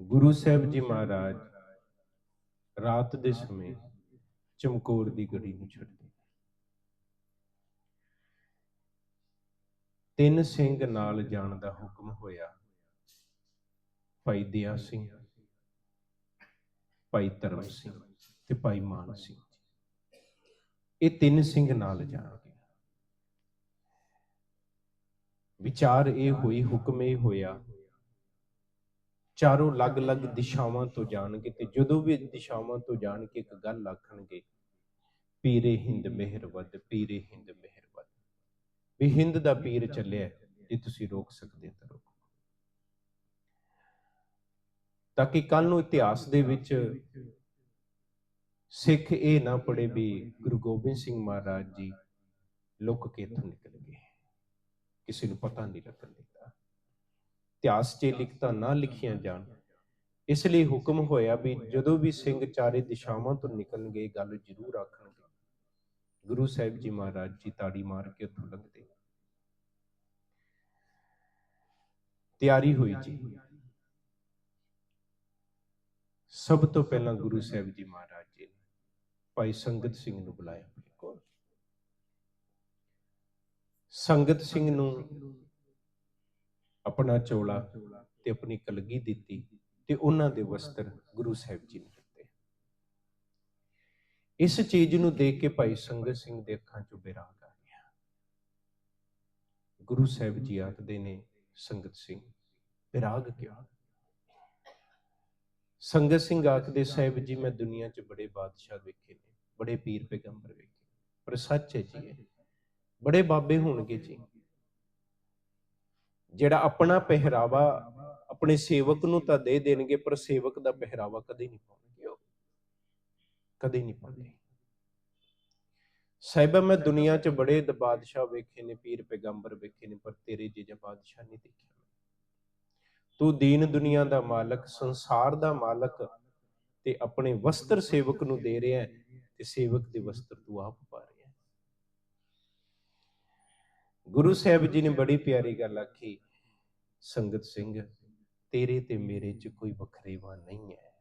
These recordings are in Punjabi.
ਗੁਰੂ ਸਾਹਿਬ ਜੀ ਮਹਾਰਾਜ ਰਾਤ ਦੇ ਸਮੇਂ ਚਮਕੌਰ ਦੀ ਗੜੀ ਨੂੰ ਛੱਡਦੇ ਤਿੰਨ ਸਿੰਘ ਨਾਲ ਜਾਣ ਦਾ ਹੁਕਮ ਹੋਇਆ। ਭਾਈ ਦਿਆ ਸਿੰਘ, ਭਾਈ ਧਰਮ ਸਿੰਘ ਤੇ ਭਾਈ ਮਾਨ ਸਿੰਘ ਇਹ ਤਿੰਨ ਸਿੰਘ ਨਾਲ ਜਾਣਗੇ। ਵਿਚਾਰ ਇਹ ਹੋਈ, ਹੁਕਮ ਇਹ ਹੋਇਆ ਚਾਰੋਂ ਅਲੱਗ-ਅਲੱਗ ਦਿਸ਼ਾਵਾਂ ਤੋਂ ਜਾਣਗੇ ਤੇ ਜਦੋਂ ਵੀ ਦਿਸ਼ਾਵਾਂ ਤੋਂ ਜਾਣ ਕੇ ਇੱਕ ਗੱਲ ਆਖਣਗੇ, ਪੀਰੇ ਹਿੰਦ ਮਿਹਰਵਦ ਪੀਰੇ ਹਿੰਦ ਮਿਹਰਵਦ ਵੀ ਹਿੰਦ ਦਾ ਪੀਰ ਚੱਲਿਆ ਜੇ ਤੁਸੀਂ ਰੋਕ ਸਕਦੇ ਤਾਂ ਰੋਕੋ। ਤਾਂ ਕਿ ਕੱਲ ਨੂੰ ਇਤਿਹਾਸ ਦੇ ਵਿੱਚ ਸਿੱਖ ਇਹ ਨਾ ਪੜੇ ਵੀ ਗੁਰੂ ਗੋਬਿੰਦ ਸਿੰਘ ਮਹਾਰਾਜ ਜੀ ਲੁੱਕ ਕੇ ਇੱਥੋਂ ਨਿਕਲ ਗਏ। ਕਿਸੇ ਨੂੰ ਪਤਾ ਨਹੀਂ ਲੱਗਣ ਦਿੱਤਾ। ਇਤਿਹਾਸ 'ਚ ਲਿਖਤਾਂ ਨਾ ਲਿਖੀਆਂ ਜਾਣ। ਇਸ ਲਈ ਹੁਕਮ ਹੋਇਆ ਵੀ ਜਦੋਂ ਵੀ ਸਿੰਘ ਚਾਰੇ ਦਿਸ਼ਾਵਾਂ ਤੋਂ ਨਿਕਲਣਗੇ ਗੱਲ ਜ਼ਰੂਰ ਆਖਣਗੇ। ਗੁਰੂ ਸਾਹਿਬ ਜੀ ਮਹਾਰਾਜ ਜੀ ਤਾੜੀ ਮਾਰ ਕੇ ਉੱਥੋਂ ਲੰਘਦੇ। ਤਿਆਰੀ ਹੋਈ ਜੀ। ਸਭ ਤੋਂ ਪਹਿਲਾਂ ਗੁਰੂ ਸਾਹਿਬ ਜੀ ਮਹਾਰਾਜ ਜੀ ਨੇ ਭਾਈ ਸੰਗਤ ਸਿੰਘ ਨੂੰ ਬੁਲਾਇਆ ਕੋਲ। ਸੰਗਤ ਸਿੰਘ ਨੂੰ ਆਪਣਾ ਚੋਲਾ ਤੇ ਆਪਣੀ ਕਲਗੀ ਦਿੱਤੀ ਤੇ ਉਹਨਾਂ ਦੇ ਵਸਤਰ ਗੁਰੂ ਸਾਹਿਬ ਜੀ ਨੂੰ ਦਿੱਤੇ। ਇਸ ਚੀਜ਼ ਨੂੰ ਦੇਖ ਕੇ ਭਾਈ ਸੰਗਤ ਸਿੰਘ ਦੇ ਅੱਖਾਂ 'ਚੋਂ ਬਿਰਾਗ ਆ ਗਿਆ ਗੁਰੂ ਸਾਹਿਬ ਜੀ ਆਖਦੇ ਨੇ, ਸੰਗਤ ਸਿੰਘ, ਬਿਰਾਗ ਕਿਉਂ? ਸੰਗਤ ਸਿੰਘ ਆਖਦੇ, ਸਾਹਿਬ ਜੀ, ਮੈਂ ਦੁਨੀਆ 'ਚ ਬੜੇ ਬਾਦਸ਼ਾਹ ਵੇਖੇ ਨੇ, ਬੜੇ ਪੀਰ ਪੈਗੰਬਰ ਵੇਖੇ ਪਰ ਸੱਚ ਹੈ ਜੀ ਇਹ। ਬੜੇ ਬਾਬੇ ਹੋਣਗੇ ਜੀ। ਜਿਹੜਾ ਆਪਣਾ ਪਹਿਰਾਵਾ ਆਪਣੇ ਸੇਵਕ ਨੂੰ ਤਾਂ ਦੇ ਦੇਣਗੇ, ਪਰ ਸੇਵਕ ਦਾ ਪਹਿਰਾਵਾ ਕਦੇ ਨਹੀਂ ਪਾਉਣਗੇ ਉਹ। ਕਦੇ ਨਹੀਂ ਪਾਉਂਦੇ। ਸਾਹਿਬਾ, ਮੈਂ ਦੁਨੀਆ 'ਚ ਬੜੇ ਦ- ਬਾਦਸ਼ਾਹ ਵੇਖੇ ਨੇ, ਪੀਰ ਪੈਗੰਬਰ ਵੇਖੇ ਨੇ, ਪਰ ਤੇਰੇ ਜਿਹੇ ਬਾਦਸ਼ਾਹ ਨਹੀਂ ਦੇਖਿਆ। ਤੂੰ ਦੀਨ ਦੁਨੀਆ ਦਾ ਮਾਲਕ, ਸੰਸਾਰ ਦਾ ਮਾਲਕ ਤੇ ਆਪਣੇ ਵਸਤਰ ਸੇਵਕ ਨੂੰ ਦੇ ਰਿਹਾ ਤੇ ਸੇਵਕ ਦੇ ਵਸਤਰ ਤੂੰ ਆਪ ਪਾ ਰਿਹਾ ਹੈ ਗੁਰੂ ਸਾਹਿਬ ਜੀ ਨੇ ਬੜੀ ਪਿਆਰੀ ਗੱਲ ਆਖੀ, ਸੰਗਤ ਸਿੰਘ, ਤੇਰੇ ਤੇ ਮੇਰੇ 'ਚ ਕੋਈ ਵਖਰੇਵਾ ਨਹੀਂ ਹੈ।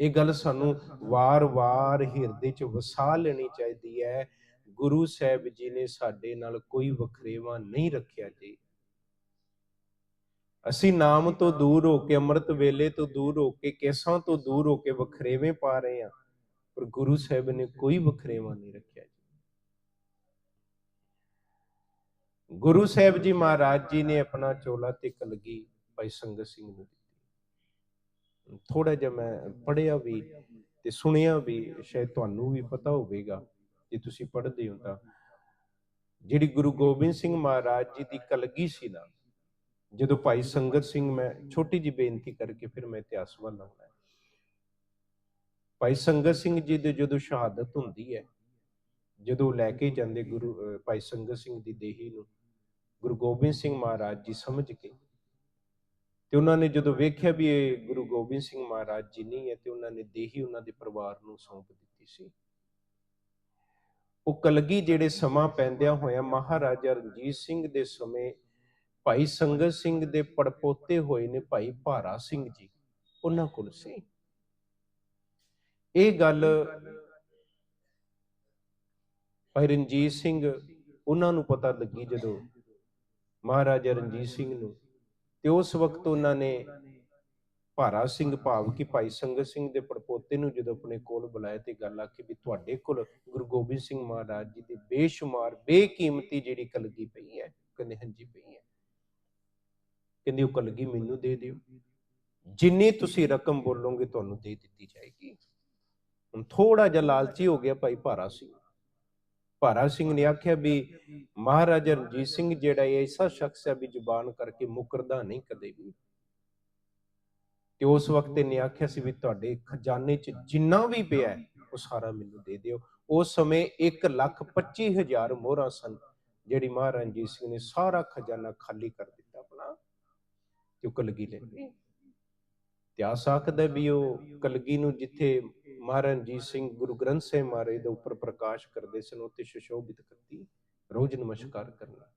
ਇਹ ਗੱਲ ਸਾਨੂੰ ਵਾਰ-ਵਾਰ ਹਿਰਦੇ 'ਚ ਵਸਾ ਲੈਣੀ ਚਾਹੀਦੀ ਹੈ। ਗੁਰੂ ਸਾਹਿਬ ਜੀ ਨੇ ਸਾਡੇ ਨਾਲ ਕੋਈ ਵਖਰੇਵਾ ਨਹੀਂ ਰੱਖਿਆ ਜੀ। ਅਸੀਂ ਨਾਮ ਤੋਂ ਦੂਰ ਹੋ ਕੇ, ਅੰਮ੍ਰਿਤ ਵੇਲੇ ਤੋਂ ਦੂਰ ਹੋ ਕੇ, ਕੇਸਾਂ ਤੋਂ ਦੂਰ ਹੋ ਕੇ ਵਖਰੇਵੇਂ ਪਾ ਰਹੇ ਹਾਂ, ਪਰ ਗੁਰੂ ਸਾਹਿਬ ਨੇ ਕੋਈ ਵਖਰੇਵਾ ਨਹੀਂ ਰੱਖਿਆ ਗੁਰੂ ਸਾਹਿਬ ਜੀ ਮਹਾਰਾਜ ਜੀ ਨੇ ਆਪਣਾ ਚੋਲਾ ਤੇ ਕਲਗੀ ਭਾਈ ਸੰਗਤ ਸਿੰਘ ਨੂੰ ਦਿੱਤੀ। ਥੋੜਾ ਜਿਹਾ ਮੈਂ ਪੜਿਆ ਵੀ ਤੇ ਸੁਣਿਆ ਵੀ, ਸ਼ਾਇਦ ਤੁਹਾਨੂੰ ਵੀ ਪਤਾ ਹੋਵੇਗਾ, ਜੇ ਤੁਸੀਂ ਪੜ੍ਹਦੇ ਹੋ ਤਾਂ। ਜਿਹੜੀ ਗੁਰੂ ਗੋਬਿੰਦ ਸਿੰਘ ਮਹਾਰਾਜ ਜੀ ਦੀ ਕਲਗੀ ਸੀ ਨਾ, ਜਦੋਂ ਭਾਈ ਸੰਗਤ ਸਿੰਘ ਮੈਂ ਛੋਟੀ ਜੀ ਬੇਨਤੀ ਕਰਕੇ ਫਿਰ ਮੈਂ ਇਤਿਹਾਸ ਵੱਲ ਆਉਣਾ। ਭਾਈ ਸੰਗਤ ਸਿੰਘ ਜੀ ਦੇ ਜਦੋਂ ਸ਼ਹਾਦਤ ਹੁੰਦੀ ਹੈ, ਜਦੋਂ ਲੈ ਕੇ ਜਾਂਦੇ ਗੁਰੂ, ਅਹ ਭਾਈ ਸੰਗਤ ਸਿੰਘ ਦੀ ਦੇਹੀ ਨੂੰ ਗੁਰੂ ਗੋਬਿੰਦ ਸਿੰਘ ਮਹਾਰਾਜ ਜੀ ਸਮਝ ਕੇ। ਤੇ ਉਹਨਾਂ ਨੇ ਜਦੋਂ ਵੇਖਿਆ ਵੀ ਇਹ ਗੁਰੂ ਗੋਬਿੰਦ ਸਿੰਘ ਮਹਾਰਾਜ ਜੀ ਨਹੀਂ ਹੈ, ਤੇ ਉਹਨਾਂ ਨੇ ਦੇਹੀ ਉਹਨਾਂ ਦੇ ਪਰਿਵਾਰ ਨੂੰ ਸੌਂਪ ਦਿੱਤੀ ਸੀ। ਉਹ ਕਲਗੀ ਜਿਹੜੇ ਸਮਾਂ ਪੈਂਦਿਆਂ ਹੋਇਆ ਮਹਾਰਾਜਾ ਰਣਜੀਤ ਸਿੰਘ ਦੇ ਸਮੇਂ ਭਾਈ ਸੰਗਤ ਸਿੰਘ ਦੇ ਪੜਪੋਤੇ ਹੋਏ ਨੇ ਭਾਈ ਭਾਰਾ ਸਿੰਘ ਜੀ, ਉਹਨਾਂ ਕੋਲ ਸੀ। ਇਹ ਗੱਲ ਭਾਈ ਰਣਜੀਤ ਸਿੰਘ, ਉਹਨਾਂ ਨੂੰ ਪਤਾ ਲੱਗੀ ਜਦੋਂ ਮਹਾਰਾਜਾ ਰਣਜੀਤ ਸਿੰਘ ਨੂੰ। ਤੇ ਉਸ ਵਕਤ ਉਹਨਾਂ ਨੇ ਭਾਰਾ ਸਿੰਘ ਭਾਵ ਕਿ ਭਾਈ ਸੰਗਤ ਸਿੰਘ ਦੇ ਪੜਪੋਤੇ ਨੂੰ ਜਦੋਂ ਆਪਣੇ ਕੋਲ ਬੁਲਾਇਆ ਤੇ ਗੱਲ ਆਖੀ ਵੀ ਤੁਹਾਡੇ ਕੋਲ ਗੁਰੂ ਗੋਬਿੰਦ ਸਿੰਘ ਮਹਾਰਾਜ ਜੀ ਦੀ ਬੇਸ਼ੁਮਾਰ ਬੇਕੀਮਤੀ ਜਿਹੜੀ ਕਲਗੀ ਪਈ ਹੈ। ਕਹਿੰਦੇ ਹਾਂਜੀ ਪਈ ਹੈ। ਕਹਿੰਦੀ ਉਹ ਕਲਗੀ ਮੈਨੂੰ ਦੇ ਦਿਓ। ਜਿੰਨੀ ਤੁਸੀਂ ਰਕਮ ਬੋਲੋਗੇ ਤੁਹਾਨੂੰ ਦੇ ਦਿੱਤੀ ਜਾਏਗੀ। ਹੁਣ ਥੋੜਾ ਜਿਹਾ ਲਾਲਚੀ ਹੋ ਗਿਆ ਭਾਈ ਭਾਰਾ ਸਿੰਘ। ਭਾਰਾ ਸਿੰਘ ਨੇ ਆਖਿਆ ਵੀ ਮਹਾਰਾਜਾ ਰਣਜੀਤ ਸਿੰਘ ਜਿਹੜਾ ਐਸਾ ਸ਼ਖਸ ਹੈ ਵੀ ਜ਼ੁਬਾਨ ਕਰਕੇ ਮੁਕਰਦਾ ਨਹੀਂ ਕਦੇ ਵੀ। ਤੇ ਉਸ ਵਕਤ ਇਹਨੇ ਆਖਿਆ ਸੀ ਵੀ ਤੁਹਾਡੇ ਖਜ਼ਾਨੇ 'ਚ ਜਿੰਨਾ ਵੀ ਪਿਆ ਉਹ ਸਾਰਾ ਮੈਨੂੰ ਦੇ ਦਿਓ। ਉਸ ਸਮੇਂ 1 ਲੱਖ 25 ਹਜ਼ਾਰ ਮੋਹਰਾਂ ਸਨ, ਜਿਹੜੀ ਮਹਾਰਾਜਾ ਰਣਜੀਤ ਸਿੰਘ ਨੇ ਸਾਰਾ ਖਜ਼ਾਨਾ ਖਾਲੀ ਕਰ ਦਿੱਤਾ ਆਪਣਾ। ਤੇ ਕਲਗੀ ਲੈ ਇਤਿਹਾਸ ਆਖਦਾ ਵੀ ਉਹ ਕਲਗੀ ਨੂੰ ਜਿੱਥੇ ਮਹਾਰਾਜ ਰਣਜੀਤ ਸਿੰਘ ਗੁਰੂ ਗ੍ਰੰਥ ਸਾਹਿਬ ਮਹਾਰਾਜ ਦੇ ਉੱਪਰ ਪ੍ਰਕਾਸ਼ ਕਰਦੇ ਸਨ ਉੱਤੇ ਸੁਸ਼ੋਭਿਤ ਕਰਤੀ, ਰੋਜ਼ ਨਮਸਕਾਰ ਕਰਨਾ।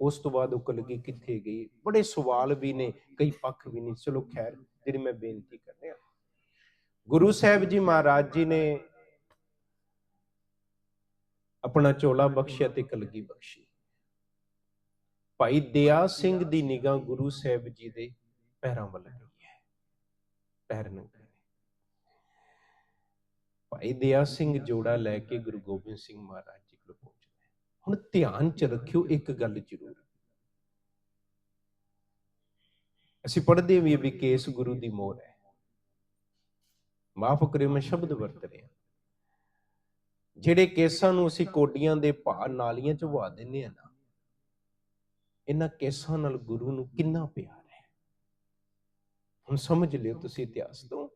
ਉਸ ਤੋਂ ਬਾਅਦ ਉਹ ਕਲਗੀ ਕਿੱਥੇ ਗਈ? ਬੜੇ ਸਵਾਲ ਵੀ ਨੇ, ਕਈ ਪੱਖ ਵੀ ਨੇ। ਚਲੋ ਖੈਰ, ਜਿਹੜੀ ਮੈਂ ਬੇਨਤੀ ਕਰ ਰਿਹਾ। ਗੁਰੂ ਸਾਹਿਬ ਜੀ ਮਹਾਰਾਜ ਜੀ ਨੇ ਆਪਣਾ ਚੋਲਾ ਬਖਸ਼ਿਆ ਤੇ ਕਲਗੀ ਬਖਸ਼ੀ। ਭਾਈ ਦਿਆ ਸਿੰਘ ਦੀ ਨਿਗਾਹ ਗੁਰੂ ਸਾਹਿਬ ਜੀ ਦੇ ਪੈਰਾਂ ਵੱਲ ਗਈ ਹੈ ਪੈਰ ਭਾਈ ਦਇਆ ਸਿੰਘ ਜੋੜਾ ਲੈ ਕੇ ਗੁਰੂ ਗੋਬਿੰਦ ਸਿੰਘ ਮਹਾਰਾਜ ਜੀ ਕੋਲ ਪਹੁੰਚਦਾ ਹੁਣ ਧਿਆਨ ਚ ਰੱਖਿਓ, ਇੱਕ ਗੱਲ ਜ਼ਰੂਰ। ਅਸੀਂ ਪੜ੍ਹਦੇ ਵੀ ਵੀ ਕੇਸ ਗੁਰੂ ਦੀ ਮੋਹਰ ਹੈ। ਮਾਫ ਕਰਿਓ, ਮੈਂ ਸ਼ਬਦ ਵਰਤ ਰਿਹਾ। ਜਿਹੜੇ ਕੇਸਾਂ ਨੂੰ ਅਸੀਂ ਕੋਡੀਆਂ ਦੇ ਭਾਅ ਨਾਲੀਆਂ ਚ ਵਹਾ ਦਿੰਨੇ ਆ ਨਾ, ਇਹਨਾਂ ਕੇਸਾਂ ਨਾਲ ਗੁਰੂ ਨੂੰ ਕਿੰਨਾ ਪਿਆਰ ਹੁਣ ਸਮਝ ਲਿਓ ਤੁਸੀਂ ਇਤਿਹਾਸ ਤੋਂ।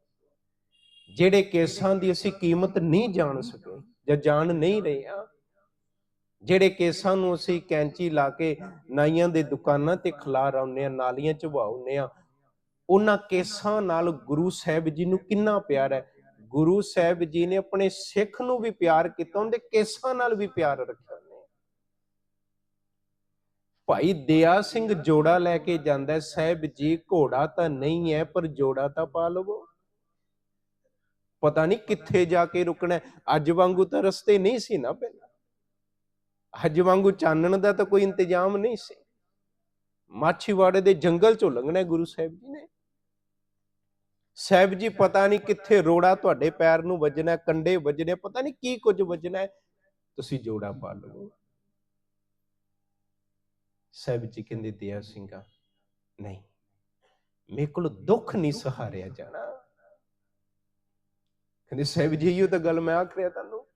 ਜਿਹੜੇ ਕੇਸਾਂ ਦੀ ਅਸੀਂ ਕੀਮਤ ਨਹੀਂ ਜਾਣ ਸਕੇ ਜਾਂ ਜਾਣ ਨਹੀਂ ਰਹੇ ਆ ਜਿਹੜੇ ਕੇਸਾਂ ਨੂੰ ਅਸੀਂ ਕੈਂਚੀ ਲਾ ਕੇ ਨਾਈਆਂ ਦੇ ਦੁਕਾਨਾਂ ਤੇ ਖਿਲਾਰ ਆਉਂਦੇ ਆ ਨਾਲੀਆਂ ਚ ਵਹਾਉਂਦੇ ਆ ਉਹਨਾਂ ਕੇਸਾਂ ਨਾਲ ਗੁਰੂ ਸਾਹਿਬ ਜੀ ਨੂੰ ਕਿੰਨਾ ਪਿਆਰ ਹੈ। ਗੁਰੂ ਸਾਹਿਬ ਜੀ ਨੇ ਆਪਣੇ ਸਿੱਖ ਨੂੰ ਵੀ ਪਿਆਰ ਕੀਤਾ, ਉਹਦੇ ਕੇਸਾਂ ਨਾਲ ਵੀ ਪਿਆਰ ਰੱਖਿਆ। ਭਾਈ ਦਇਆ ਸਿੰਘ ਜੋੜਾ ਲੈ ਕੇ ਜਾਂਦਾ ਸਾਹਿਬ ਜੀ, ਘੋੜਾ ਤਾਂ ਨਹੀਂ ਹੈ, ਪਰ ਜੋੜਾ ਤਾਂ ਪਾ ਲਵੋ। ਪਤਾ ਨਹੀਂ ਕਿੱਥੇ ਜਾ ਕੇ ਰੁਕਣਾ ਅੱਜ ਵਾਂਗੂ ਤਾਂ ਰਸਤੇ ਨਹੀਂ ਸੀ ਨਾ ਪਹਿਲਾਂ। ਅੱਜ ਵਾਂਗੂ ਚਾਨਣ ਦਾ ਤਾਂ ਕੋਈ ਇੰਤਜ਼ਾਮ ਨਹੀਂ ਸੀ। ਮਾਛੀਵਾੜੇ ਦੇ ਜੰਗਲ ਚੋਂ ਲੰਘਣਾ ਗੁਰੂ ਸਾਹਿਬ ਜੀ ਨੇ। ਸਾਹਿਬ ਜੀ, ਪਤਾ ਨਹੀਂ ਕਿੱਥੇ ਰੋੜਾ ਤੁਹਾਡੇ ਪੈਰ ਨੂੰ ਵੱਜਣਾ ਕੰਡੇ ਵੱਜਣੇ ਪਤਾ ਨਹੀਂ ਕੀ ਕੁਝ ਵੱਜਣਾ ਤੁਸੀਂ ਜੋੜਾ ਪਾ ਲਵੋ। ਸਾਹਿਬ ਜੀ ਕਹਿੰਦੇ ਦਿਆ ਸਿੰਘਾ, ਨਹੀਂ, ਮੇਰੇ ਕੋਲ ਦੁੱਖ ਨਹੀਂ ਸਹਾਰਿਆ ਜਾਣਾ। ਕਹਿੰਦੇ ਸਾਹਿਬ ਜੀ, ਇਹੋ ਤਾਂ ਗੱਲ ਮੈਂ ਆਖ ਰਿਹਾ ਤੁਹਾਨੂੰ।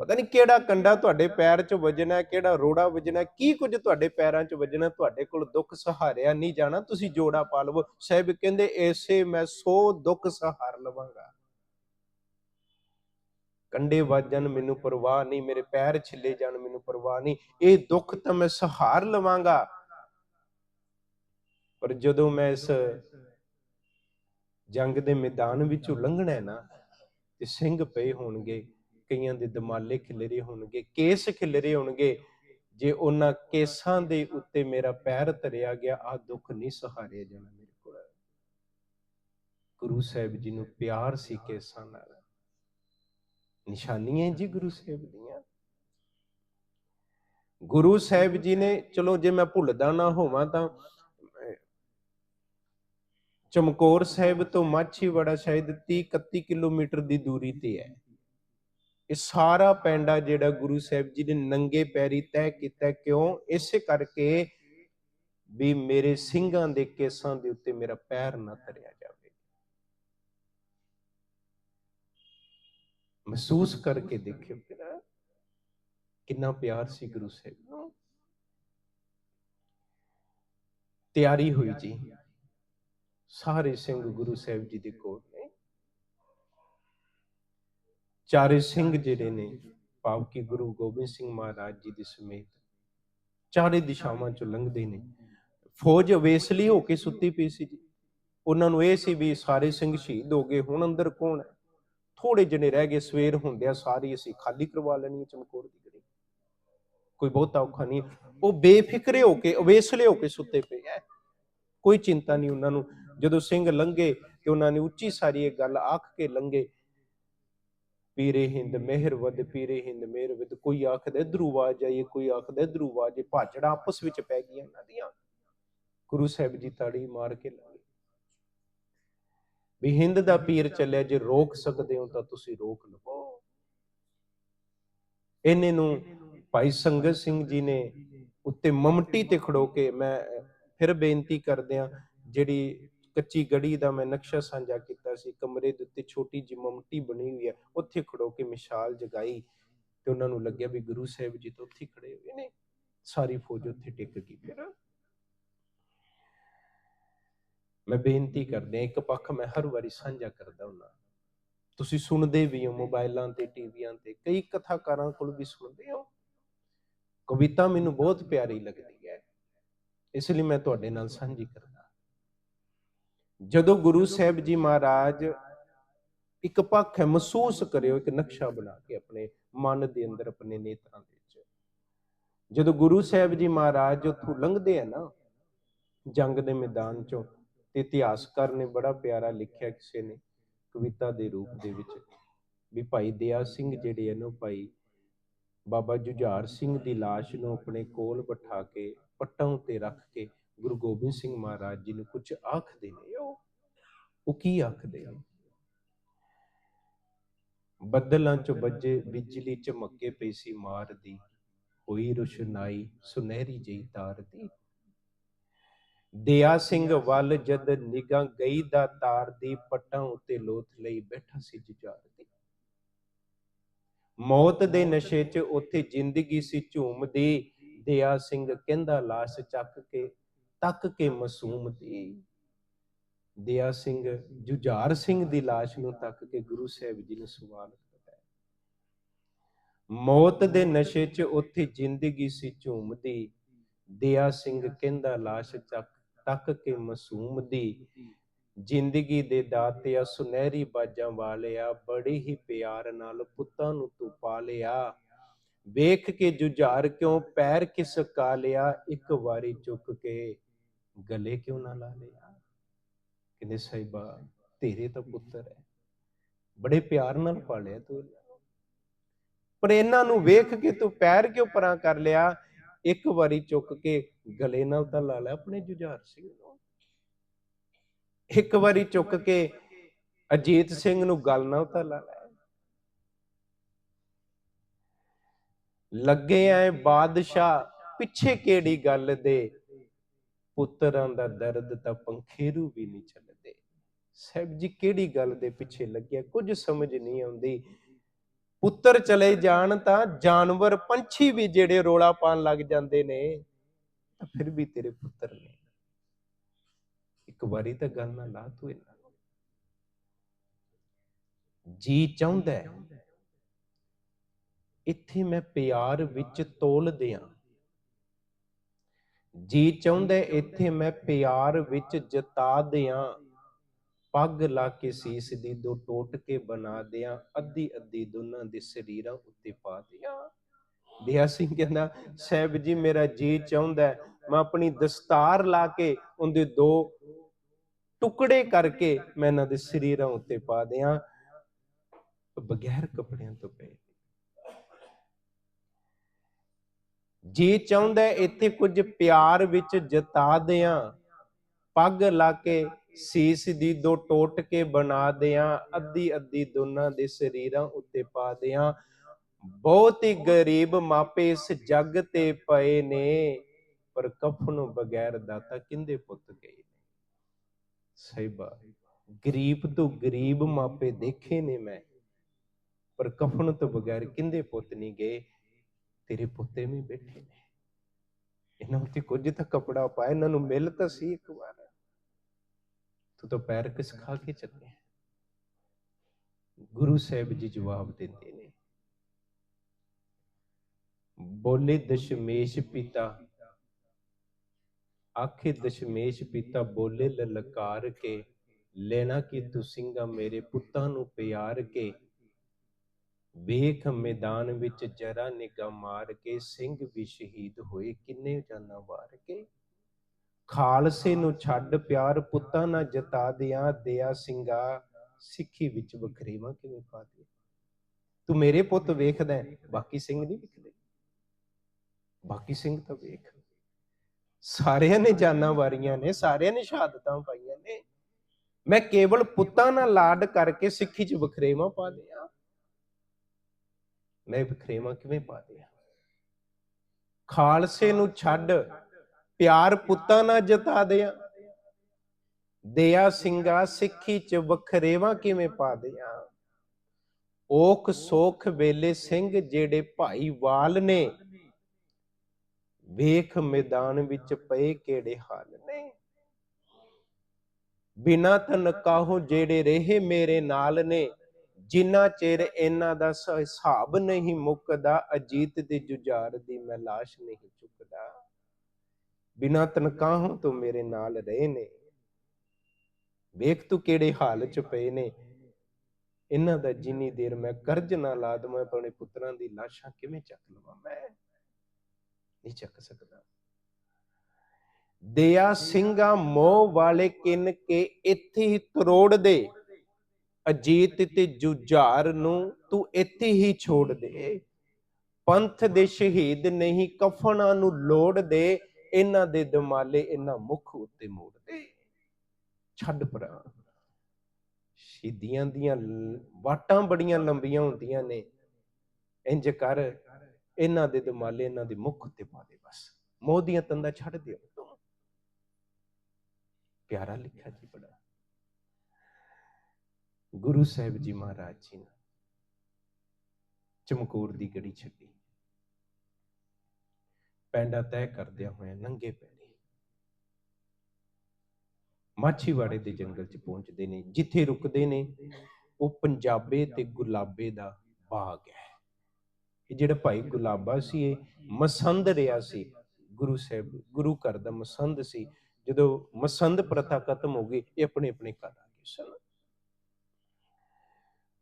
ਪਤਾ ਨਹੀਂ ਕਿਹੜਾ ਕੰਡਾ ਤੁਹਾਡੇ ਪੈਰ 'ਚ ਵੱਜਣਾ, ਕਿਹੜਾ ਰੋੜਾ ਵੱਜਣਾ, ਕੀ ਕੁਝ ਤੁਹਾਡੇ ਪੈਰਾਂ 'ਚ ਵੱਜਣਾ, ਤੁਹਾਡੇ ਕੋਲ ਦੁੱਖ ਸਹਾਰਿਆ ਨਹੀਂ ਜਾਣਾ, ਤੁਸੀਂ ਜੋੜਾ ਪਾ ਲਵੋ। ਸਾਹਿਬ ਕਹਿੰਦੇ, ਐਸੇ ਮੈਂ ਸੋ ਦੁੱਖ ਸਹਾਰ ਲਵਾਂਗਾ। ਕੰਡੇ ਜਾਣ, ਮੈਨੂੰ ਪਰਵਾਹ ਨਹੀਂ, ਮੇਰੇ ਪੈਰ ਛਿੱਲੇ ਜਾਣ, ਮੈਨੂੰ ਪਰਵਾਹ ਨਹੀਂ। ਇਹ ਦੁੱਖ ਤਾਂ ਮੈਂ ਸਹਾਰ ਲਵਾਂਗਾ। ਪਰ ਜਦੋਂ ਮੈਂ ਇਸ ਜੰਗ ਦੇ ਮੈਦਾਨ ਵਿੱਚੋਂ ਲੰਘਣਾ ਹੈ ਨਾ, ਤੇ ਸਿੰਘ ਪਏ ਹੋਣਗੇ, ਕਈਆਂ ਦੇ ਦਮਾਲੇ ਖਿਲਰੇ ਹੋਣਗੇ, ਕੇਸ ਖਿਲਰੇ ਹੋਣਗੇ, ਜੇ ਉਹਨਾਂ ਕੇਸਾਂ ਦੇ ਉੱਤੇ ਮੇਰਾ ਪੈਰ ਧਰਿਆ ਗਿਆ ਆ ਦੁੱਖ ਨਹੀਂ ਸਹਾਰਿਆ ਜਾਣਾ ਮੇਰੇ ਕੋਲ। ਗੁਰੂ ਸਾਹਿਬ ਜੀ ਨੂੰ ਪਿਆਰ ਸੀ ਕੇਸਾਂ ਨਾਲ। ਨਿਸ਼ਾਨੀਆਂ ਜੀ ਗੁਰੂ ਸਾਹਿਬ ਦੀਆਂ। ਗੁਰੂ ਸਾਹਿਬ ਜੀ ਨੇ, ਚਲੋ ਜੇ ਮੈਂ ਭੁੱਲਦਾ ਨਾ ਹੋਵਾਂ ਤਾਂ ਚਮਕੌਰ ਸਾਹਿਬ ਤੋਂ ਮਾਛੀਵਾੜਾ ਸ਼ਾਇਦ 30 31 ਕਿਲੋਮੀਟਰ ਦੀ ਦੂਰੀ ਤੇ ਹੈ। ਇਹ ਸਾਰਾ ਪੈਂਡਾ ਜਿਹੜਾ ਗੁਰੂ ਸਾਹਿਬ ਜੀ ਨੇ ਨੰਗੇ ਪੈਰੀ ਤੈਅ ਕੀਤਾ ਕਿਉਂ? ਇਸੇ ਕਰਕੇ ਵੀ ਮੇਰੇ ਸਿੰਘਾਂ ਦੇ ਕੇਸਾਂ ਦੇ ਉੱਤੇ ਮੇਰਾ ਪੈਰ ਨਾ ਧਰਿਆ ਮਹਿਸੂਸ ਕਰਕੇ ਦੇਖਿਓ ਕਿਰਾ ਕਿੰਨਾ ਪਿਆਰ ਸੀ ਗੁਰੂ ਸਾਹਿਬ ਨੂੰ। ਤਿਆਰੀ ਹੋਈ ਜੀ। ਸਾਰੇ ਸਿੰਘ ਗੁਰੂ ਸਾਹਿਬ ਜੀ ਦੇ ਕੋਲ ਨੇ। ਚਾਰੇ ਸਿੰਘ ਜਿਹੜੇ ਨੇ ਭਾਵ ਕਿ ਗੁਰੂ ਗੋਬਿੰਦ ਸਿੰਘ ਮਹਾਰਾਜ ਜੀ ਦੇ ਸਮੇਤ ਚਾਰੇ ਦਿਸ਼ਾਵਾਂ ਚੋਂ ਲੰਘਦੇ ਨੇ। ਫੌਜ ਵੇਸਲੀ ਹੋ ਕੇ ਸੁੱਤੀ ਪਈ ਸੀ ਜੀ। ਉਹਨਾਂ ਨੂੰ ਇਹ ਸੀ ਵੀ ਸਾਰੇ ਸਿੰਘ ਸ਼ਹੀਦ ਹੋ ਗਏ, ਹੁਣ ਅੰਦਰ ਕੌਣ ਹੈ? ਥੋੜੇ ਜਣੇ ਰਹਿ ਗਏ, ਸਵੇਰ ਹੁੰਦਿਆਂ ਸਾਰੀ ਅਸੀਂ ਖਾਲੀ ਕਰਵਾ ਲੈਣੀ ਚਮਕੌਰ ਦੀ ਗੜੀ। ਕੋਈ ਬਹੁਤਾ ਔਖਾ ਨਹੀਂ ਉਹ ਬੇਫਿਕਰੇ ਹੋ ਕੇ, ਅਵੇਸਲੇ ਹੋ ਕੇ ਸੁੱਤੇ ਪਏ ਐ। ਕੋਈ ਚਿੰਤਾ ਨਹੀਂ ਉਹਨਾਂ ਨੂੰ। ਜਦੋਂ ਸਿੰਘ ਲੰਘੇ ਤੇ ਉਹਨਾਂ ਨੇ ਉੱਚੀ ਸਾਰੀ ਇਹ ਗੱਲ ਆਖ ਕੇ ਲੰਘੇ, ਪੀਰੇ ਹਿੰਦ ਮਿਹਰ ਵਦ ਪੀਰੇ ਹਿੰਦ ਮਿਹਰ ਵਦ ਕੋਈ ਆਖਦਾ, ਇਧਰੂ ਆਵਾਜ਼ ਕੋਈ ਆਖਦਾ, ਇਧਰੂ ਆਵਾਜ਼ ਭਾਜੜਾ ਆਪਸ ਵਿੱਚ ਪੈ ਗਈਆਂ ਇਹਨਾਂ ਦੀਆਂ। ਗੁਰੂ ਸਾਹਿਬ ਜੀ ਤਾੜੀ ਮਾਰ ਕੇ ਲੰਘੇ ਵੀ ਹਿੰਦ ਦਾ ਪੀਰ ਚੱਲਿਆ, ਜੇ ਰੋਕ ਸਕਦੇ ਹੋ ਤਾਂ ਤੁਸੀਂ ਰੋਕ ਲਵੋ। ਇਹਨੇ ਨੂੰ ਭਾਈ ਸੰਗਤ ਸਿੰਘ ਜੀ ਨੇ ਉੱਤੇ ਮਮਟੀ ਤੇ ਖੜੋ ਕੇ ਮੈਂ ਫਿਰ ਬੇਨਤੀ ਕਰਦਿਆਂ ਜਿਹੜੀ ਕੱਚੀ ਗੜੀ ਦਾ ਮੈਂ ਨਕਸ਼ਾ ਸਾਂਝਾ ਕੀਤਾ ਸੀ, ਕਮਰੇ ਦੇ ਉੱਤੇ ਛੋਟੀ ਜਿਹੀ ਮਮਟੀ ਬਣੀ ਹੋਈ ਹੈ, ਉੱਥੇ ਖੜੋ ਕੇ ਮਿਸਾਲ ਜਗਾਈ ਤੇ ਉਹਨਾਂ ਨੂੰ ਲੱਗਿਆ ਵੀ ਗੁਰੂ ਸਾਹਿਬ ਜੀ ਤਾਂ ਉੱਥੇ ਖੜੇ ਹੋਏ ਨੇ, ਸਾਰੀ ਫੌਜ ਉੱਥੇ ਟਿਕ ਗਈ। ਫਿਰ ਮੈਂ ਬੇਨਤੀ ਕਰਦਿਆਂ ਇੱਕ ਪੱਖ ਮੈਂ ਹਰ ਵਾਰੀ ਸਾਂਝਾ ਕਰਦਾ ਹੁੰਦਾ ਤੁਸੀਂ ਸੁਣਦੇ ਵੀ ਹੋ ਮੋਬਾਈਲਾਂ ਤੇ, ਟੀਵੀਆਂ ਤੇ, ਕਈ ਕਥਾਕਾਰਾਂ ਕੋਲ ਵੀ ਸੁਣਦੇ ਹੋ। ਕਵਿਤਾ ਮੈਨੂੰ ਬਹੁਤ ਪਿਆਰੀ ਲੱਗਦੀ ਹੈ। ਇਸ ਲਈ ਮੈਂ ਤੁਹਾਡੇ ਨਾਲ ਸਾਂਝੀ ਕਰਦਾ ਜਦੋਂ ਗੁਰੂ ਸਾਹਿਬ ਜੀ ਮਹਾਰਾਜ ਇੱਕ ਪੱਖ ਹੈ, ਮਹਿਸੂਸ ਕਰਿਓ, ਇੱਕ ਨਕਸ਼ਾ ਬਣਾ ਕੇ ਆਪਣੇ ਮਨ ਦੇ ਅੰਦਰ, ਆਪਣੇ ਨੇਤਰਾਂ ਦੇ ਵਿੱਚ। ਜਦੋਂ ਗੁਰੂ ਸਾਹਿਬ ਜੀ ਮਹਾਰਾਜ ਉੱਥੋਂ ਲੰਘਦੇ ਆ ਨਾ, ਜੰਗ ਦੇ ਮੈਦਾਨ ਚੋਂ ਤੇ ਇਤਿਹਾਸਕਾਰ ਨੇ ਬੜਾ ਪਿਆਰਾ ਲਿਖਿਆ ਕਿਸੇ ਨੇ ਕਵਿਤਾ ਦੇ ਰੂਪ ਦੇ ਵਿੱਚ ਵੀ ਭਾਈ ਦਇਆ ਸਿੰਘ ਜਿਹੜੇ ਹਨ ਭਾਈ ਬਾਬਾ ਜੁਝਾਰ ਸਿੰਘ ਦੀ ਲਾਸ਼ ਨੂੰ ਆਪਣੇ ਕੋਲ ਬਿਠਾ ਕੇ, ਪੱਟਾਂ ਉੱਤੇ ਰੱਖ ਕੇ ਗੁਰੂ ਗੋਬਿੰਦ ਸਿੰਘ ਮਹਾਰਾਜ ਜੀ ਨੂੰ ਕੁਝ ਆਖਦੇ ਨੇ। ਉਹ ਉਹ ਕੀ ਆਖਦੇ ਆ? ਬੱਦਲਾਂ ਚ ਵੱਜੇ, ਬਿਜਲੀ ਚਮਕੇ ਪਈ ਸੀ ਮਾਰ ਦੀ, ਹੋਈ ਰੁਸ਼ਨਾਈ ਸੁਨਹਿਰੀ ਜਿਹੀ ਤਾਰ ਦੀ। ਦਿਆ ਸਿੰਘ ਵੱਲ ਜਦ ਨਿਗਾਹ ਗਈ ਦਾ ਤਾਰ ਦੀ ਪੱਟਾਂ ਉੱਤੇ ਲੋਥ ਲਈ ਬੈਠਾ ਸੀ। ਜੁਝਾਰ ਦੀ ਮੌਤ ਦੇ ਨਸ਼ੇ 'ਚ ਉੱਥੇ ਜ਼ਿੰਦਗੀ ਸੀ ਝੂਮਦੀ ਦਿਆ ਸਿੰਘ ਕਹਿੰਦਾ ਲਾਸ਼ ਚੱਕ ਕੇ ਤੱਕ ਕੇ ਮਾਸੂਮ ਦੀ। ਦਿਆ ਸਿੰਘ ਜੁਝਾਰ ਸਿੰਘ ਦੀ ਲਾਸ਼ ਨੂੰ ਤੱਕ ਕੇ ਗੁਰੂ ਸਾਹਿਬ ਜੀ ਨੇ ਸਵਾਲ ਹੈ। ਮੌਤ ਦੇ ਨਸ਼ੇ 'ਚ ਉੱਥੇ ਜ਼ਿੰਦਗੀ ਸੀ ਝੂਮਦੀ ਦਿਆ ਸਿੰਘ ਕਹਿੰਦਾ ਲਾਸ਼ ਚੱਕ ਤੱਕ ਕੇ ਮਾਸੂਮ ਦੀ ਜ਼ਿੰਦਗੀ ਦੇ ਦਾਤਿਆ ਸੁਨਹਿਰੀ ਬਾਜਾਂ ਵਾਲਿਆ ਬੜੀ ਹੀ ਪਿਆਰ ਨਾਲ ਪੁੱਤਾਂ ਨੂੰ ਤੂੰ ਪਾਲਿਆ ਵੇਖ ਕੇ ਜੁਝਾਰ ਕਿਉਂ ਪੈਰ ਕਿਸ ਕਾ ਲਿਆ ਇੱਕ ਵਾਰੀ ਚੁੱਕ ਕੇ ਗਲੇ ਕਿਉਂ ਨਾ ਲਾ ਲਿਆ? ਕਹਿੰਦੇ ਸਾਹਿਬਾ ਤੇਰੇ ਤਾਂ ਪੁੱਤਰ ਹੈ। ਬੜੇ ਪਿਆਰ ਨਾਲ ਪਾਲਿਆ ਤੂੰ ਇਹਨਾਂ। ਨੂੰ। ਪਰ ਇਹਨਾਂ ਨੂੰ ਵੇਖ ਕੇ ਤੂੰ ਪੈਰ ਕਿਉਂ ਪਰਾਂ ਕਰ ਲਿਆ? ਇੱਕ ਵਾਰੀ ਚੁੱਕ ਕੇ ਗਲੇ ਨਾਲ ਤਾਂ ਲਾ ਲਿਆ ਆਪਣੇ ਜੁਝਾਰ ਸਿੰਘ ਨੂੰ। ਇੱਕ ਵਾਰੀ ਚੁੱਕ ਕੇ ਅਜੀਤ ਸਿੰਘ ਨੂੰ ਗਲ ਨਾਲ ਤਾਂ ਲਾ ਲਿਆ ਲੱਗੇ ਐ ਬਾਦਸ਼ਾਹ, ਪਿੱਛੇ ਕਿਹੜੀ ਗੱਲ ਦੇ? ਪੁੱਤਰਾਂ ਦਾ ਦਰਦ ਤਾਂ ਪੰਖੇਰੂ ਵੀ ਨਹੀਂ ਚੱਲਦੇ। ਸਾਹਿਬ ਜੀ, ਕਿਹੜੀ ਗੱਲ ਦੇ ਪਿੱਛੇ ਲੱਗਿਆ? ਕੁਝ ਸਮਝ ਨਹੀਂ ਆਉਂਦੀ। ਪੁੱਤਰ ਚਲੇ ਜਾਣ ਤਾਂ ਜਾਨਵਰ ਪੰਛੀ ਵੀ ਜਿਹੜੇ ਰੋਲਾ ਪਾਣ ਲੱਗ ਜਾਂਦੇ ਨੇ। ਤਾਂ ਫਿਰ ਵੀ ਤੇਰੇ ਪੁੱਤਰ ਨੇ ਇੱਕ ਵਾਰੀ ਤਾਂ ਗੱਲ ਨਾ ਲਾ ਤੂੰ ਇਹਨਾਂ ਜੀ ਚਾਹੁੰਦਾ ਇੱਥੇ ਮੈਂ ਪਿਆਰ ਵਿੱਚ ਤੋਲ ਦਿਆਂ ਜੀ ਚਾਹੁੰਦਾ ਇੱਥੇ ਮੈਂ ਪਿਆਰ ਵਿੱਚ ਜਤਾ ਦਿਆਂ ਪੱਗ ਲਾ ਕੇ ਸੀਸ ਦੀ ਦੋ ਟੋਟ ਕੇ ਬਣਾ ਦਿਆਂ ਅੱਧੀ ਅੱਧੀ ਦੋਨਾਂ ਦੇ ਸਰੀਰਾਂ ਉੱਤੇ ਪਾ ਦਿਆਂ ਦਿਆ ਸਿੰਘ ਕਹਿੰਦਾ, ਸਾਹਿਬ ਜੀ, ਮੇਰਾ ਜੀ ਚਾਹੁੰਦਾ ਮੈਂ ਆਪਣੀ ਦਸਤਾਰ ਲਾ ਕੇ ਉਹਦੇ ਦੋ ਟੁਕੜੇ ਕਰਕੇ ਮੈਂ ਇਹਨਾਂ ਦੇ ਸਰੀਰਾਂ ਉੱਤੇ ਪਾ ਦਿਆਂ, ਬਗੈਰ ਕੱਪੜਿਆਂ ਤੋਂ ਪਏ। ਜੀ ਚਾਹੁੰਦਾ ਇੱਥੇ ਕੁਝ ਪਿਆਰ ਵਿੱਚ ਜਤਾ ਦਿਆਂ, ਪੱਗ ਲਾ ਕੇ ਸੀਸ ਦੀ ਦੋ ਟੋਟ ਕੇ ਬਣਾ ਦਿਆਂ ਅੱਧੀ ਅੱਧੀ ਦੋਨਾਂ ਦੇ ਸਰੀਰਾਂ ਉੱਤੇ ਪਾ ਦਿਆਂ ਬਹੁਤ ਹੀ ਗਰੀਬ ਮਾਪੇ ਇਸ ਜੱਗ ਤੇ ਪਏ ਨੇ, ਪਰ ਕਫਨ ਬਗੈਰ ਦਾਤਾ ਕਿੰਦੇ ਪੁੱਤ ਗਏ ਨੇ? ਸਹਿਬਾ ਗਰੀਬ ਤੋਂ ਗਰੀਬ ਮਾਪੇ ਦੇਖੇ ਨੇ ਮੈਂ, ਪਰ ਕਫਨ ਤੋਂ ਬਗੈਰ ਕਿੰਦੇ ਪੁੱਤ ਨਹੀਂ ਗਏ? ਤੇਰੇ ਪੁੱਤੇ ਵੀ ਬੈਠੇ ਨੇ। ਇਹਨਾਂ ਉੱਤੇ ਕੁਝ ਤਾਂ ਕਪੜਾ ਪਾਇਆ ਇਹਨਾਂ ਨੂੰ ਮਿਲ ਤਾਂ ਸੀ ਇੱਕ ਵਾਰ। ਤੂੰ ਤਾਂ ਪੈਰ ਕਿਸ ਖਾ ਕੇ ਚੱਲੇ ਗੁਰੂ ਸਾਹਿਬ ਜੀ ਜਵਾਬ ਦਿੰਦੇ ਨੇ ਬੋਲੇ ਦਸ਼ਮੇਸ਼ ਪਿਤਾ। ਆਖੇ ਦਸ਼ਮੇਸ਼ ਪਿਤਾ, ਬੋਲੇ ਲਲਕਾਰ ਕੇ, ਲੈਣਾ ਕਿ ਤੂੰ ਸਿੰਘਾ ਮੇਰੇ ਪੁੱਤਾਂ ਨੂੰ ਪਿਆਰ ਕੇ। ਵੇਖ ਮੈਦਾਨ ਵਿੱਚ ਜਰਾ ਨਿਗਾਹ ਮਾਰ ਕੇ, ਸਿੰਘ ਵੀ ਸ਼ਹੀਦ ਹੋਏ, ਕਿੰਨੇ ਜਾਨਾਂ ਵਾਰ ਕੇ। ਖਾਲਸੇ ਨੂੰ ਛੱਡ ਪਿਆਰ, ਪੁੱਤਾਂ ਨਾਲ ਜਤਾ ਦਿਆਂ, ਦਿਆ ਸਿੰਘਾ, ਸਿੱਖੀ ਵਿੱਚ ਵਖਰੇਵਾ ਕਿਵੇਂ ਪਾ ਦੇ ਤੂੰ ਮੇਰੇ ਪੁੱਤ ਵੇਖਦਾ ਬਾਕੀ ਸਿੰਘ ਨਹੀਂ ਵਿਖਦੇ। ਬਾਕੀ ਸਿੰਘ ਤਾਂ ਵੇਖ। ਸਾਰਿਆਂ ਨੇ ਜਾਨਾਂ ਵਾਰੀਆਂ ਨੇ, ਸਾਰਿਆਂ ਨੇ ਸ਼ਹਾਦਤਾਂ ਪਾਈਆਂ ਨੇ। ਮੈਂ ਕੇਵਲ ਪੁੱਤਾਂ ਨਾਲ ਲਾਡ ਕਰਕੇ ਸਿੱਖੀ 'ਚ ਵਖਰੇਵਾ ਪਾ ਦਿਆਂ। ਮੈਂ ਵਖਰੇਵਾ ਕਿਵੇਂ ਪਾ ਦਿਆਂ? ਖਾਲਸੇ ਨੂੰ ਛੱਡ, ਪਿਆਰ ਪੁੱਤਾਂ ਨਾਲ ਜਤਾ ਦਿਆਂ। ਦਿਆ ਸਿੰਘਾ ਸਿੱਖੀ 'ਚ ਵਖਰੇਵਾ ਕਿਵੇਂ ਪਾ ਦਿਆਂ? ਓਖ ਸੋਖ ਵੇਲੇ ਸਿੰਘ ਜਿਹੜੇ ਭਾਈ ਵਾਲ ਨੇ ਵੇਖ ਮੈਦਾਨ ਵਿੱਚ ਪਏ ਕਿਹੜੇ ਹਾਲ ਨੇ? ਬਿਨਾ ਤਨਕਾਹੋਂ ਜਿਹੜੇ ਰਹੇ ਮੇਰੇ ਨਾਲ ਨੇ, ਜਿੰਨਾ ਚਿਰ ਇਹਨਾਂ ਦਾ ਹਿਸਾਬ ਨਹੀਂ ਮੁੱਕਦਾ, ਅਜੀਤ ਦੇ ਜੁਝਾਰ ਦੀ ਮੈਂ ਲਾਸ਼ ਨਹੀਂ ਚੁੱਕਦਾ। ਬਿਨਾ ਤਨਕਾਹੋਂ ਤੋਂ ਮੇਰੇ ਨਾਲ ਰਹੇ ਨੇ। ਵੇਖ ਤੂੰ ਕਿਹੜੇ ਹਾਲ ਚ ਪਏ ਨੇ। ਇਹਨਾਂ ਦਾ ਜਿੰਨੀ ਦੇਰ ਮੈਂ ਕਰਜ਼ ਨਾ ਲਾ ਦਵਾਂ ਆਪਣੇ ਪੁੱਤਰਾਂ ਦੀ ਲਾਸ਼ਾਂ ਕਿਵੇਂ ਚੱਕ ਲਵਾਂ ਮੈਂ? ਨਹੀਂ ਚੱਕ ਸਕਦਾ। ਦਿਆ ਸਿੰਘਾ ਮੋਹ ਵਾਲੇ ਕਿਨ ਕੇ ਇੱਥੇ ਹੀ ਤਰੋੜ ਦੇ। ਅਜੀਤ ਤੇ ਜੁਝਾਰ ਨੂੰ ਤੂੰ ਇੱਥੇ ਹੀ ਛੋੜ ਦੇ। ਪੰਥ ਦੇ ਸ਼ਹੀਦ ਨਹੀਂ, ਕਫਨਾਂ ਨੂੰ ਲੋੜ ਦੇ। ਇਹਨਾਂ ਦੇ ਦਮਾਲੇ ਇਹਨਾਂ ਮੁਖ ਉੱਤੇ ਮੋੜ ਦੇ। ਛੱਡ ਪਰਾਂ। ਸ਼ਹੀਦੀਆਂ ਦੀਆਂ ਵਾਟਾਂ ਬੜੀਆਂ ਲੰਬੀਆਂ ਹੁੰਦੀਆਂ ਨੇ। ਇੰਜ ਕਰ। ਇਹਨਾਂ ਦੇ ਦਮਾਲੇ ਇਹਨਾਂ ਦੇ ਮੁਖ ਉੱਤੇ ਪਾ ਦੇ ਬਸ। ਮੋਹ ਦੀਆਂ ਤੰਦਾਂ ਛੱਡ ਦਿਓ। ਪਿਆਰਾ ਲਿਖਿਆ ਜੀ ਬੜਾ। ਗੁਰੂ ਸਾਹਿਬ ਜੀ ਮਹਾਰਾਜ ਜੀ ਨੇ ਚਮਕੌਰ ਦੀ ਗੜੀ ਛੱਡੀ। ਪੈਂਡਾ ਤੈਅ ਕਰਦਿਆਂ ਹੋਏ ਨੰਗੇ ਪੈਰੀ। ਮਾਛੀਵਾੜੇ ਦੇ ਜੰਗਲ 'ਚ ਪਹੁੰਚਦੇ ਨੇ। ਜਿੱਥੇ ਰੁਕਦੇ ਨੇ, ਉਹ ਪੰਜਾਬੇ ਤੇ ਗੁਲਾਬੇ ਦਾ ਬਾਗ ਹੈ। ਇਹ ਜਿਹੜਾ ਭਾਈ ਗੁਲਾਬਾ ਸੀ ਇਹ ਮਸੰਦ ਰਿਹਾ ਸੀ। ਗੁਰੂ ਸਾਹਿਬ, ਗੁਰੂ ਘਰ ਦਾ ਮਸੰਦ ਸੀ। ਜਦੋਂ ਮਸੰਦ ਪ੍ਰਥਾ ਖਤਮ ਹੋ ਗਈ, ਇਹ ਆਪਣੇ ਆਪਣੇ ਘਰ ਆ ਗਏ ਸਨ।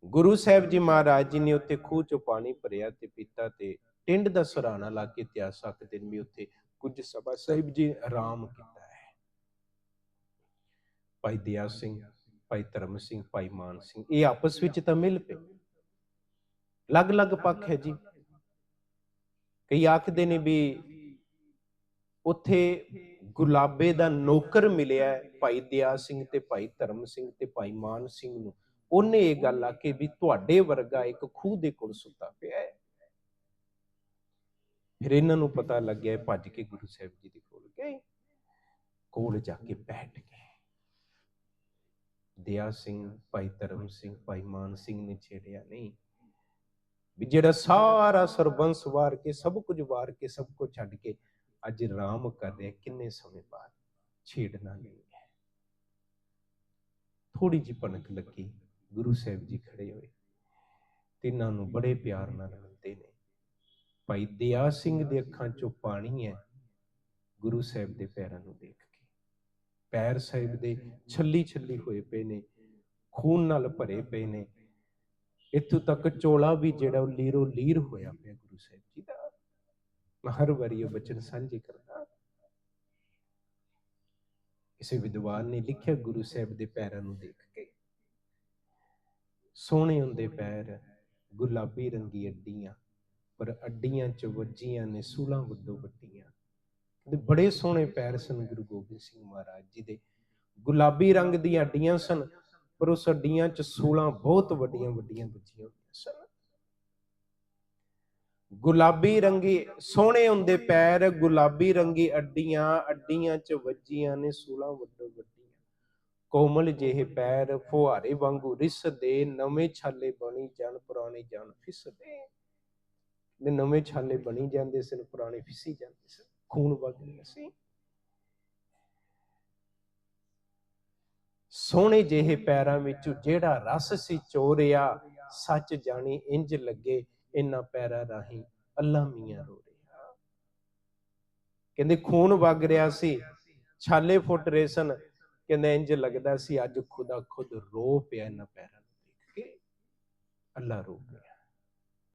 ਗੁਰੂ ਸਾਹਿਬ ਜੀ ਮਹਾਰਾਜ ਜੀ ਨੇ ਉੱਥੇ ਖੂਹ ਚੋਂ ਪਾਣੀ ਭਰਿਆ ਤੇ ਪੀਤਾ ਤੇ ਟਿੰਡ ਦਾ ਸਰਾਣਾ ਲਾ ਕੇ ਇਤਿਹਾਸਕ ਦਿਨ ਵੀ ਉੱਥੇ ਕੁਝ ਸਭਾ ਸਾਹਿਬ ਜੀ ਆਰਾਮ ਕੀਤਾ ਹੈ। ਭਾਈ ਦਿਆ ਸਿੰਘ, ਭਾਈ ਧਰਮ ਸਿੰਘ, ਭਾਈ ਮਾਨ ਸਿੰਘ, ਇਹ ਆਪਸ ਵਿੱਚ ਤਾਂ ਮਿਲ ਪਏ। ਅਲੱਗ-ਅਲੱਗ ਪੱਖ ਹੈ ਜੀ। ਕਈ ਆਖਦੇ ਨੇ ਵੀ ਉੱਥੇ ਗੁਲਾਬੇ ਦਾ ਨੌਕਰ ਮਿਲਿਆ ਭਾਈ ਦਿਆ ਸਿੰਘ ਤੇ ਭਾਈ ਧਰਮ ਸਿੰਘ ਤੇ ਭਾਈ ਮਾਨ ਸਿੰਘ ਨੂੰ। ਉਹਨੇ ਇਹ ਗੱਲ ਆਖੀ ਵੀ ਤੁਹਾਡੇ ਵਰਗਾ ਇੱਕ ਖੂਹ ਦੇ ਕੋਲ ਸੁੱਤਾ ਪਿਆ ਹੈ। ਫਿਰ ਇਹਨਾਂ ਨੂੰ ਪਤਾ ਲੱਗਿਆ ਭੱਜ ਕੇ ਗੁਰੂ ਸਾਹਿਬ ਜੀ ਦੇ ਕੋਲ ਗਏ। ਕੋਲ ਜਾ ਕੇ ਬੈਠ ਗਏ। ਦਿਆ ਸਿੰਘ, ਭਾਈ ਧਰਮ ਸਿੰਘ, ਭਾਈ ਮਾਨ ਸਿੰਘ ਨੇ ਛੇੜਿਆ ਨਹੀਂ। ਵੀ ਜਿਹੜਾ ਸਾਰਾ ਸਰਬੰਸ ਵਾਰ ਕੇ, ਸਭ ਕੁਝ ਵਾਰ ਕੇ, ਸਭ ਕੁਝ ਛੱਡ ਕੇ, ਅੱਜ ਰਾਮ ਕਰ ਰਿਹਾ, ਕਿੰਨੇ ਸਮੇਂ ਬਾਅਦ ਛੇੜਨਾ ਨਹੀਂ ਹੈ। ਥੋੜੀ ਜਿਹੀ ਭਣਕ ਲੱਗੀ, ਗੁਰੂ ਸਾਹਿਬ ਜੀ ਖੜੇ ਹੋਏ। ਤਿੰਨਾਂ ਨੂੰ ਬੜੇ ਪਿਆਰ ਨਾਲ ਮਿਲਦੇ ਨੇ। ਭਾਈ ਦਿਆ ਸਿੰਘ ਦੇ ਅੱਖਾਂ ਚੋਂ ਪਾਣੀ ਹੈ, ਗੁਰੂ ਸਾਹਿਬ ਦੇ ਪੈਰਾਂ ਨੂੰ ਦੇਖ ਕੇ। ਪੈਰ ਸਾਹਿਬ ਦੇ ਛੱਲੀ ਛੱਲੀ ਹੋਏ ਪਏ ਨੇ, ਖੂਨ ਨਾਲ ਭਰੇ ਪਏ ਨੇ। ਇੱਥੋਂ ਤੱਕ ਚੋਲਾ ਵੀ ਜਿਹੜਾ ਉਹ ਲੀਰੋ ਲੀਰ ਹੋਇਆ ਪਿਆ ਗੁਰੂ ਸਾਹਿਬ ਜੀ ਦਾ। ਹਰ ਵਾਰੀ ਇਹ ਬਚਨ ਸਾਂਝੇ ਕਰਦਾ ਕਿਸੇ ਵਿਦਵਾਨ ਨੇ ਲਿਖਿਆ ਗੁਰੂ ਸਾਹਿਬ ਦੇ ਪੈਰਾਂ ਨੂੰ ਦੇਖ ਕੇ। ਸੋਹਣੇ ਹੁੰਦੇ ਪੈਰ, ਗੁਲਾਬੀ ਰੰਗੀ ਅੱਡੀਆਂ, ਪਰ ਅੱਡੀਆਂ ਚ ਵੱਜੀਆਂ ਨੇ ਸੂਲਾਂ ਵੱਡੋ ਵੱਟੀਆਂ ਕਹਿੰਦੇ ਬੜੇ ਸੋਹਣੇ ਪੈਰ ਸਨ ਗੁਰੂ ਗੋਬਿੰਦ ਸਿੰਘ ਮਹਾਰਾਜ ਜੀ ਦੇ। ਗੁਲਾਬੀ ਰੰਗ ਦੀਆਂ ਅੱਡੀਆਂ ਸਨ ਪਰ ਉਸ ਅੱਡੀਆਂ ਚ ਸੂਲਾਂ ਬਹੁਤ ਵੱਡੀਆਂ ਵੱਡੀਆਂ ਵੱਜੀਆਂ ਹੋਈਆਂ ਸਨ। ਗੁਲਾਬੀ ਰੰਗੀ ਸੋਹਣੇ ਹੁੰਦੇ ਪੈਰ, ਗੁਲਾਬੀ ਰੰਗੀ ਅੱਡੀਆਂ ਅੱਡੀਆਂ ਚ ਵੱਜੀਆਂ ਨੇ ਸੂਲਾਂ ਵੱਡੋ ਵੱਡੀਆਂ। ਕੋਮਲ ਜਿਹੇ ਪੈਰ ਫੁਹਾਰੇ ਵਾਂਗੂ ਰਿਸਦੇ, ਨਵੇਂ ਛਾਲੇ ਬਣੀ ਜਾਣ ਪੁਰਾਣੇ ਜਾਣ ਫਿਸਦੇ। ਦੇ ਨਵੇਂ ਛਾਲੇ ਬਣੀ ਜਾਂਦੇ ਸਨ, ਪੁਰਾਣੇ ਫਿਸੀ ਜਾਂਦੇ ਸਨ, ਖੂਨ ਵਗ ਰਿਹਾ ਸੀ। ਸੋਹਣੇ ਜਿਹੇ ਪੈਰਾਂ ਵਿੱਚੋਂ ਜਿਹੜਾ ਰਸ ਸੀ ਚੋਰਿਆ, ਸੱਚ ਜਾਣੀ ਇੰਜ ਲੱਗੇ ਇਨ੍ਹਾਂ ਪੈਰਾਂ ਰਾਹੀਂ ਅੱਲਾ ਮੀਆਂ ਰੋ ਰਿਹਾ। ਕਹਿੰਦੇ ਖੂਨ ਵਗ ਰਿਹਾ ਸੀ, ਛਾਲੇ ਫੁੱਟ ਰਹੇ ਸਨ। ਕਹਿੰਦੇ ਇੰਜ ਲੱਗਦਾ ਸੀ ਅੱਜ ਖੁਦਾ ਖੁਦ ਰੋ ਪਿਆ ਇਹਨਾਂ ਪੈਰਾਂ ਨੂੰ ਦੇਖ ਕੇ। ਅੱਲਾ ਰੋ ਪਿਆ।